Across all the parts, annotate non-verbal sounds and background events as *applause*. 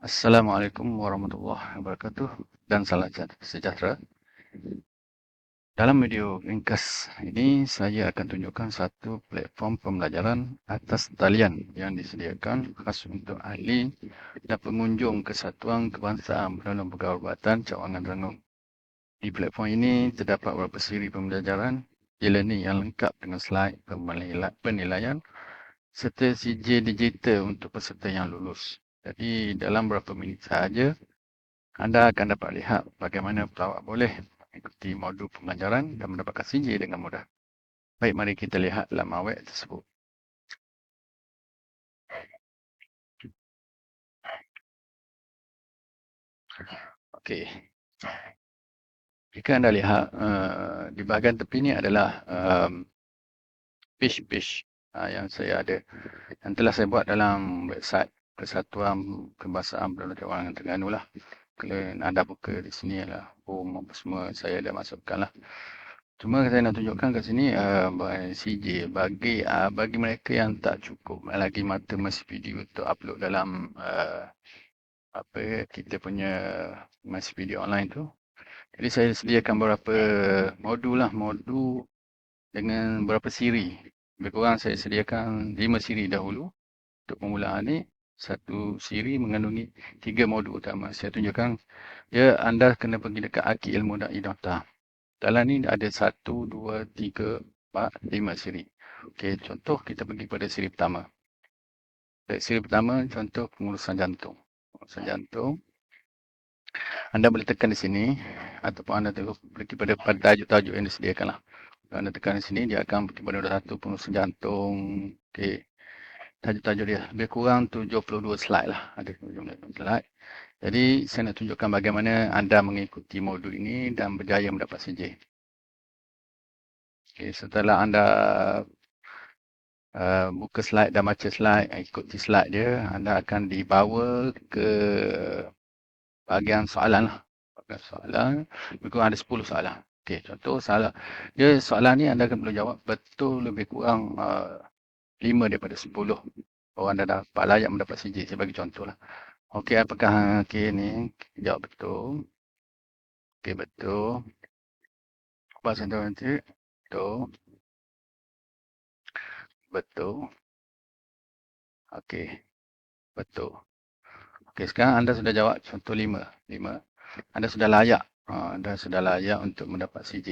Assalamualaikum warahmatullahi wabarakatuh dan salam sejahtera. Dalam video ringkas ini, saya akan tunjukkan satu platform pembelajaran atas talian yang disediakan khas untuk ahli dan pengunjung Kesatuan Kebangsaan Penolong Pegawai Perubatan Cawangan Rangung. Di platform ini terdapat beberapa siri pembelajaran e-learning yang lengkap dengan slide penilaian serta CJ digital untuk peserta yang lulus. Jadi dalam beberapa minit sahaja anda akan dapat lihat bagaimana pelawak boleh mengikuti modul pembelajaran dan mendapatkan CJ dengan mudah. Baik, mari kita lihat laman web tersebut. Okey. Jika anda lihat uh, di bahagian tepi ini adalah um, page-page uh, yang saya ada yang telah saya buat dalam website Kesatuan Kebangsaan Penolong Cawangan Terengganu lah. Kalau anda buka di sini lah, home apa semua saya dah masukkan lah. Cuma saya nak tunjukkan kat sini uh, CJ bagi uh, bagi mereka yang tak cukup lagi mata masa video untuk upload dalam uh, apa kita punya masa video online tu. Jadi saya sediakan beberapa modul lah, modul dengan beberapa siri. Lebih kurang saya sediakan 5 siri dahulu untuk permulaan ni satu siri mengandungi tiga modul utama. Saya tunjukkan, ya anda kena pergi dekat Aki Ilmu dan Idota. Dalam ni ada satu, dua, tiga, empat, lima siri. Okey, contoh kita pergi pada siri pertama. Siri pertama contoh pengurusan jantung. Pengurusan jantung. Anda boleh tekan di sini ataupun anda pergi pada tajuk-tajuk yang disediakan lah. Kalau anda tekan di sini, dia akan pergi pada satu pengurusan jantung. Okey tajuk-tajuk dia. Lebih kurang 72 slide lah. Ada 72 slide. Jadi saya nak tunjukkan bagaimana anda mengikuti modul ini dan berjaya mendapat CJ. Okay, setelah anda uh, buka slide dan baca slide, ikuti slide dia, anda akan dibawa ke bahagian soalan lah. Bahagian soalan, lebih kurang ada 10 soalan. Okay, contoh soalan. Dia soalan ni anda akan perlu jawab betul lebih kurang uh, lima daripada sepuluh orang dah dapat layak mendapat CJ. Saya bagi contoh lah. Okey, apakah okey ni? Jawab betul. Okey, betul. Apa contoh nanti? Betul. Betul. Okey. Betul. Okey, sekarang anda sudah jawab contoh lima. Lima. Anda sudah layak. Ah, anda sudah layak untuk mendapat CJ.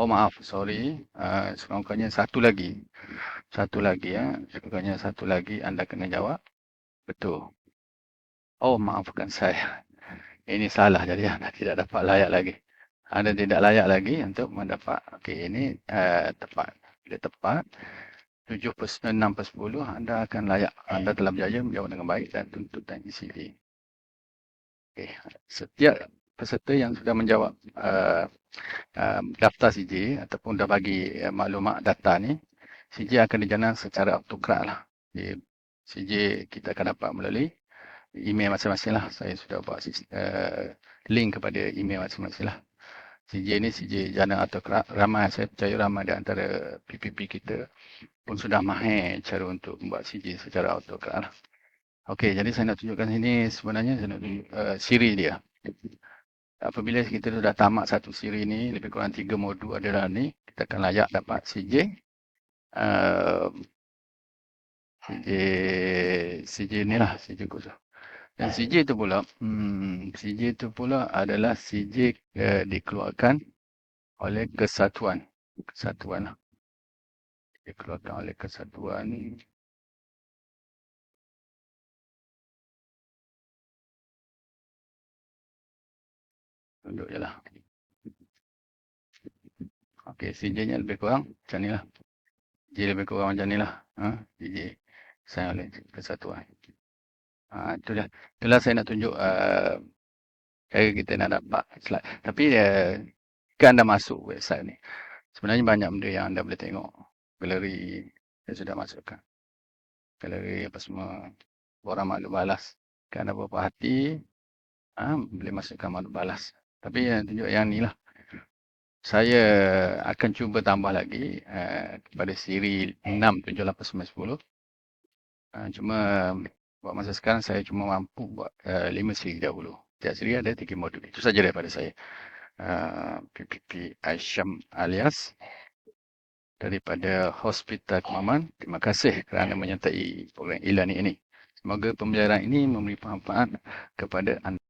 Oh maaf, sorry. Uh, sekurang-kurangnya satu lagi. Satu lagi ya. Sekurang-kurangnya satu lagi anda kena jawab. Betul. Oh maafkan saya. Ini salah jadi anda *laughs* tidak dapat layak lagi. Anda tidak layak lagi untuk mendapat. Okey ini uh, tepat. Bila tepat. 7 per 6 per 10 anda akan layak. Anda telah berjaya menjawab dengan baik dan tuntutan ECD. Okey. Setiap peserta yang sudah menjawab uh, uh, daftar CJ ataupun dah bagi uh, maklumat data ni, CJ akan dijalankan secara autokrat lah. Jadi, CJ kita akan dapat melalui email masing-masing lah. Saya sudah buat uh, link kepada email masing-masing lah. CJ ni CJ jana autokrat. Ramai, saya percaya ramai di antara PPP kita pun sudah mahir cara untuk membuat CJ secara autokrat lah. Okey, jadi saya nak tunjukkan sini sebenarnya saya nak tunjuk uh, siri dia apabila kita sudah tamat satu siri ini, lebih kurang tiga modul ada dalam ni, kita akan layak dapat CJ. Uh, CJ, CJ ni lah, CJ khusus. Dan CJ itu pula, hmm, CJ itu pula adalah CJ uh, dikeluarkan oleh kesatuan. Kesatuan lah. Dikeluarkan oleh kesatuan. Tunjuk je lah. Okey, CJ-nya lebih kurang macam ni lah. CJ lebih kurang macam ni lah. Ha? CJ saya oleh kesatuan. Ha, itu dah. Itulah saya nak tunjuk uh, kita nak dapat slide. Tapi uh, jika anda masuk website ni, sebenarnya banyak benda yang anda boleh tengok. Galeri saya sudah masukkan. Galeri apa semua. Orang maklum balas. Kan ada beberapa hati, ha, boleh masukkan maklum balas. Tapi yang tunjuk yang ni lah. Saya akan cuba tambah lagi uh, kepada siri 6, 7, 8, 9, 10. Uh, cuma Buat masa sekarang saya cuma mampu buat uh, 5 siri dahulu. Setiap siri ada 3 modul. Itu saja daripada saya. Uh, PPP Aisyam alias daripada Hospital Kemaman. Terima kasih kerana menyertai program e-learning ini. Semoga pembelajaran ini memberi manfaat kepada anda.